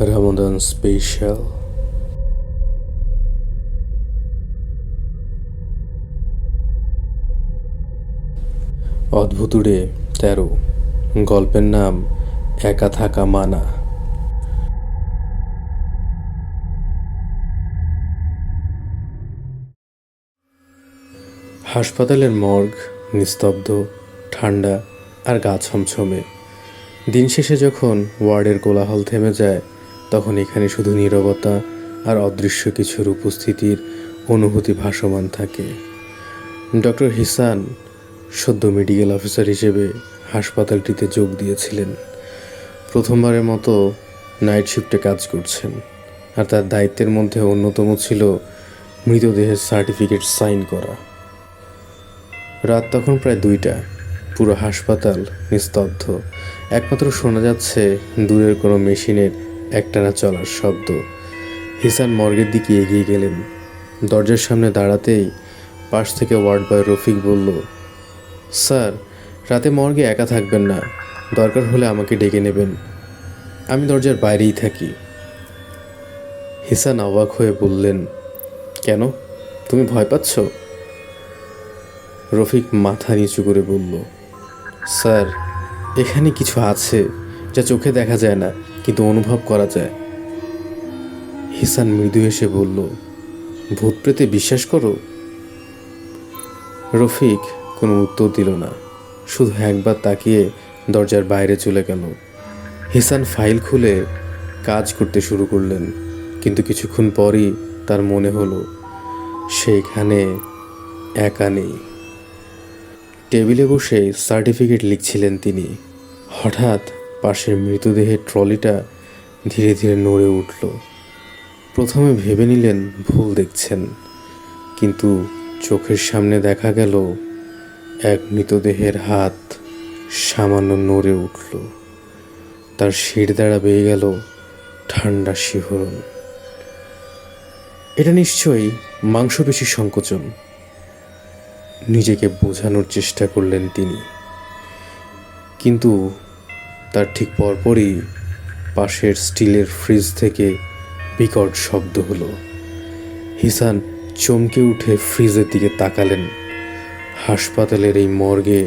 Ramadan special অদ্ভুতুড়ে তেরো। গল্পের নাম একা থাকা মানা। হাসপাতালের মর্গ নিস্তব্ধ, ঠান্ডা আর গা ছমছমে। দিন শেষে যখন ওয়ার্ডের কোলাহল থেমে যায় তখন এখানে শুধু নীরবতা আর অদৃশ্য কিছুর উপস্থিতির অনুভূতি ভাসমান থাকে। ডক্টর হিসান, সদ্য মেডিকেল অফিসার হিসেবে হাসপাতালটিতে যোগ দিয়েছিলেন। প্রথমবারের মতো নাইট শিফটে কাজ করছেন আর তার দায়িত্বের মধ্যে অন্যতম ছিল মৃতদেহের সার্টিফিকেট সাইন করা। রাত তখন প্রায় দুইটা। পুরো হাসপাতাল নিস্তব্ধ। একমাত্র শোনা যাচ্ছে দূরের কোনো মেশিনের একটানা চলার শব্দ। হিসান মর্গের দিকে এগিয়ে গেলেন। দরজার সামনে দাঁড়াতেই পাশ থেকে ওয়ার্ড বয় রফিক বলল, স্যার, রাতে মর্গে একা থাকবেন না। দরকার হলে আমাকে ডেকে নেবেন। আমি দরজার বাইরেই থাকি। হিসান অবাক হয়ে বললেন, কেন? তুমি ভয় পাচ্ছ? রফিক মাথা নিচু করে বলল, স্যার, এখানে কিছু আছে। যা চোখে দেখা যায় না, কিন্তু অনুভব করা যায়। হিসান মৃদু এসে বলল, ভূত প্রেতে বিশ্বাস করো? রফিক কোনো উত্তর দিল না, শুধু একবার তাকিয়ে দরজার বাইরে চলে গেল। হিসান ফাইল খুলে কাজ করতে শুরু করলেন, কিন্তু কিছুক্ষণ পরই তার মনে হলো সেইখানে একা নেই। টেবিলে বসে সার্টিফিকেট লিখছিলেন তিনি। হঠাৎ পাশের মৃতদেহের ট্রলিটা ধীরে ধীরে নড়ে উঠল। প্রথমে ভেবে নিলেন ভুল দেখছেন, কিন্তু চোখের সামনে দেখা গেল, এক মৃতদেহের হাত সামান্য নড়ে উঠল। তার শির দ্বারা বেয়ে গেল ঠান্ডা শিহরণ। এটা নিশ্চয়ই মাংসপেশি সংকোচন। নিজেকে বোঝানোর চেষ্টা করলেন তিনি। কিন্তু তার ঠিক পরপরই পাশের স্টিলের ফ্রিজ থেকে বিকট শব্দ হলো। হিসান চমকে উঠে ফ্রিজের দিকে তাকালেন। হাসপাতালের এই মর্গে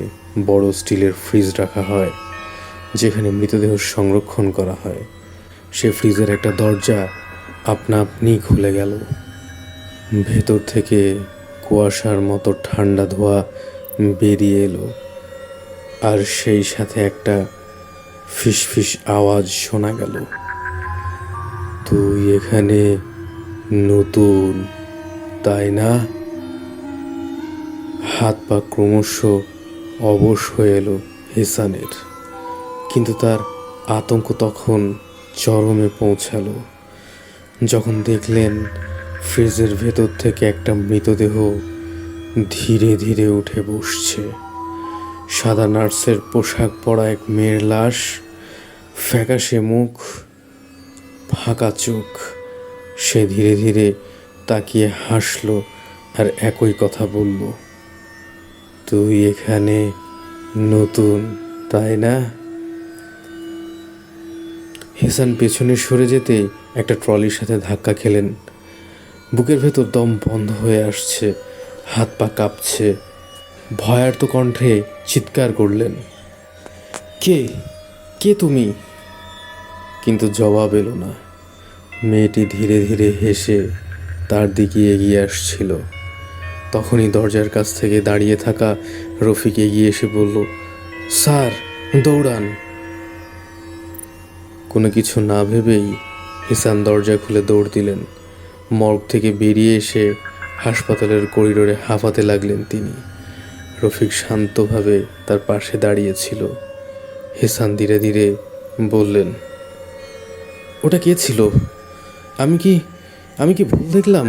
বড় স্টিলের ফ্রিজ রাখা হয়, যেখানে মৃতদেহ সংরক্ষণ করা হয়। সে ফ্রিজের একটা দরজা আপনা আপনি খুলে গেল। ভেতর থেকে কুয়াশার মতো ঠান্ডা ধোয়া বেরিয়ে এলো। আর সেই সাথে একটা ফিসফিস আওয়াজ শোনা গেল। তুই এখানে নতুন, তাই না? হাত পা ক্রমশ অবশ হয়ে এলো হিসানের, কিন্তু তার আতঙ্ক তখন চরমে পৌঁছালো। যখন দেখলেন ফ্রিজের ভেতর থেকে একটা মৃতদেহ ধীরে ধীরে উঠে বসছে। সাদা নার্সের পোশাক পরা এক মেয়ের লাশ, ফ্যাকাশে মুখ, ফাঁকা চোখ, সে ধীরে ধীরে তাকিয়ে হাসলো আর একই কথা বলল, তুই এখানে নতুন, তাই না? হেসান পেছনে সরে যেতে একটা ট্রলির সাথে ধাক্কা খেলেন। বুকের ভেতর দম বন্ধ হয়ে আসছে, হাত পা কাঁপছে ভয়ার্ত কণ্ঠে চিৎকার করলেন, কে? কে তুমি? কিন্তু জবাব এলো না। মেয়েটি ধীরে ধীরে হেসে তার দিকে এগিয়ে আসছিল। তখনই দরজার কাছ থেকে দাঁড়িয়ে থাকা রফিক এগিয়ে এসে বলল, স্যার, দৌড়ান। কোনো কিছু না ভেবেই হিসান দরজা খুলে দৌড় দিলেন। মর্গ থেকে বেরিয়ে এসে হাসপাতালের করিডোরে হাঁপাতে লাগলেন তিনি। রফিক শান্তভাবে তার পাশে দাঁড়িয়েছিল। হেসান ধীরে ধীরে বললেন, ওটা কে ছিল? আমি কি আমি কি ভুল দেখলাম?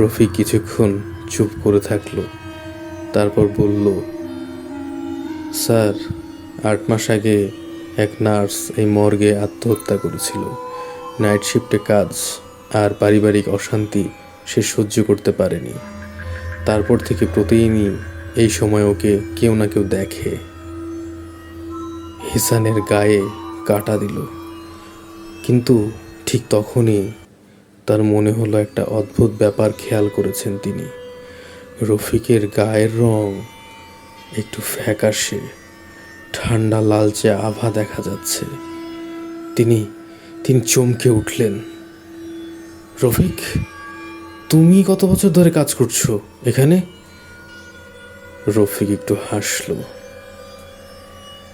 রফিক কিছুক্ষণ চুপ করে থাকল, তারপর বলল, স্যার, আট মাস আগে এক নার্স এই মর্গে আত্মহত্যা করেছিল। নাইট শিফটে কাজ আর পারিবারিক অশান্তি সে সহ্য করতে পারেনি। তারপর থেকে প্রতিদিনই এই সময় ওকে কেউ না কেউ দেখে। হিসানের গায়ে কাটা দিল। কিন্তু ঠিক তখনই তার মনে হলো একটা অদ্ভুত ব্যাপার খেয়াল করেছেন তিনি। রফিকের গায়ের রং একটু ফ্যাকাশে, ঠান্ডা লালচে আভা দেখা যাচ্ছে। তিনি তিনি চমকে উঠলেন। রফিক তুমি কত বছর ধরে কাজ করছ এখানে? রফিক একটু হাসলো।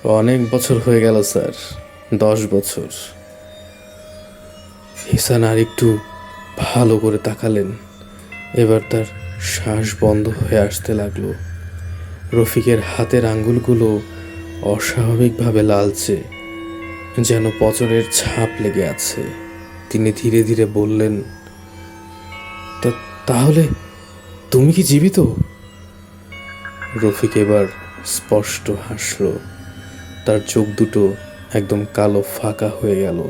অনেক বছর হয়ে গেল, স্যার, দশ বছর। হিসান আর একটু ভালো করে তাকালেন। এবার তার শ্বাস বন্ধ হয়ে আসতে লাগল। রফিকের হাতের আঙ্গুলগুলো অস্বাভাবিকভাবে লালচে, যেন পচনের ছাপ লেগে আছে। তিনি ধীরে ধীরে বললেন তাহলে তুমি কি জীবিত? রফিক এবার স্পষ্ট হাসল। তার চোখ দুটো একদম কালো ফাঁকা হয়ে গেল।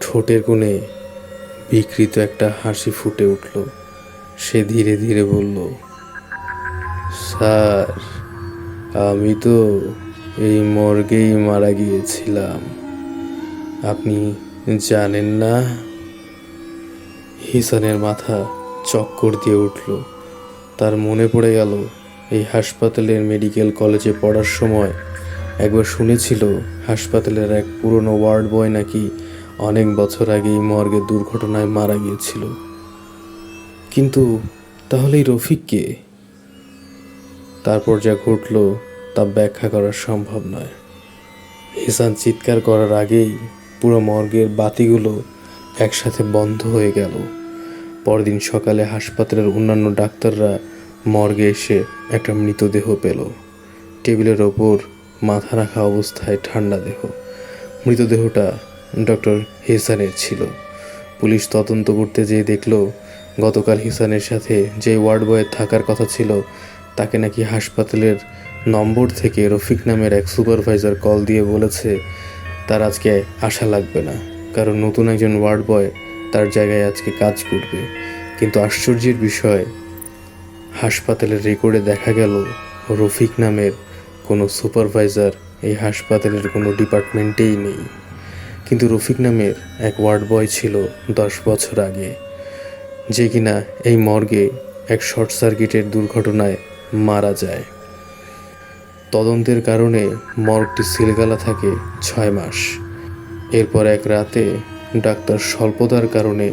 ঠোঁটের কোণে বিকৃত একটা হাসি ফুটে উঠল। সে ধীরে ধীরে বলল, স্যার, আমি তো এই মর্গেই মারা গিয়েছিলাম। আপনি জানেন না? হিসানের মাথা চক্কর দিয়ে উঠল। তার মনে পড়ে গেল, এই হাসপাতালের মেডিকেল কলেজে পড়ার সময় একবার শুনেছিল হাসপাতালের এক পুরনো ওয়ার্ড বয় নাকি অনেক বছর আগেই মর্গে দুর্ঘটনায় মারা গিয়েছিল। কিন্তু তাহলে এই রফিককে তারপর যা ঘটল তা ব্যাখ্যা করা সম্ভব নয়। হিসান চিৎকার করার আগেই পুরো মর্গের বাতিগুলো একসাথে বন্ধ হয়ে গেল। পরদিন সকালে হাসপাতালের অন্যান্য ডাক্তাররা মর্গে এসে একটা মৃতদেহ পেল। টেবিলের ওপর মাথা রাখা অবস্থায় ঠান্ডা দেহ। মৃতদেহটা ডক্টর হিসানের ছিল। পুলিশ তদন্ত করতে যেয়ে দেখল, গতকাল হিসানের সাথে যে ওয়ার্ড বয়ের থাকার কথা ছিল, তাকে নাকি হাসপাতালের নম্বর থেকে রফিক নামের এক সুপারভাইজার কল দিয়ে বলেছে, তার আজকে আসা লাগবে না। কারণ নতুন একজন ওয়ার্ড বয় তার জায়গায় আজকে কাজ করবে। কিন্তু আশ্চর্যের বিষয়, হাসপাতালের রেকর্ডে দেখা গেল রফিক নামের কোনো সুপারভাইজার এই হাসপাতালের কোনো ডিপার্টমেন্টেই নেই। কিন্তু রফিক নামের এক ওয়ার্ড বয় ছিল দশ বছর আগে, যে কিনা এই মর্গে এক শর্ট সার্কিটের দুর্ঘটনায় মারা যায়। তদন্তের কারণে মর্গটি সিলগালা থাকে ছয় মাস। এরপর এক রাতে ডাক্তার স্বল্পতার কারণে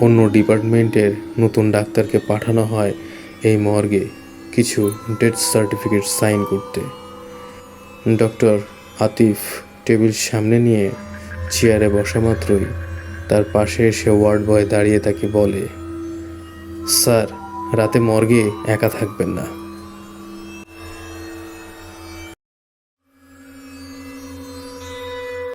অন্য ডিপার্টমেন্টের নতুন ডাক্তারকে পাঠানো হয় এই মর্গে কিছু ডেথ সার্টিফিকেট সাইন করতে। ডক্টর আতিফ টেবিল সামনে নিয়ে চেয়ারে বসা মাত্রই তার পাশে এসে ওয়ার্ড বয় দাঁড়িয়ে তাকে বলে, স্যার, রাতে মর্গে একা থাকবেন না।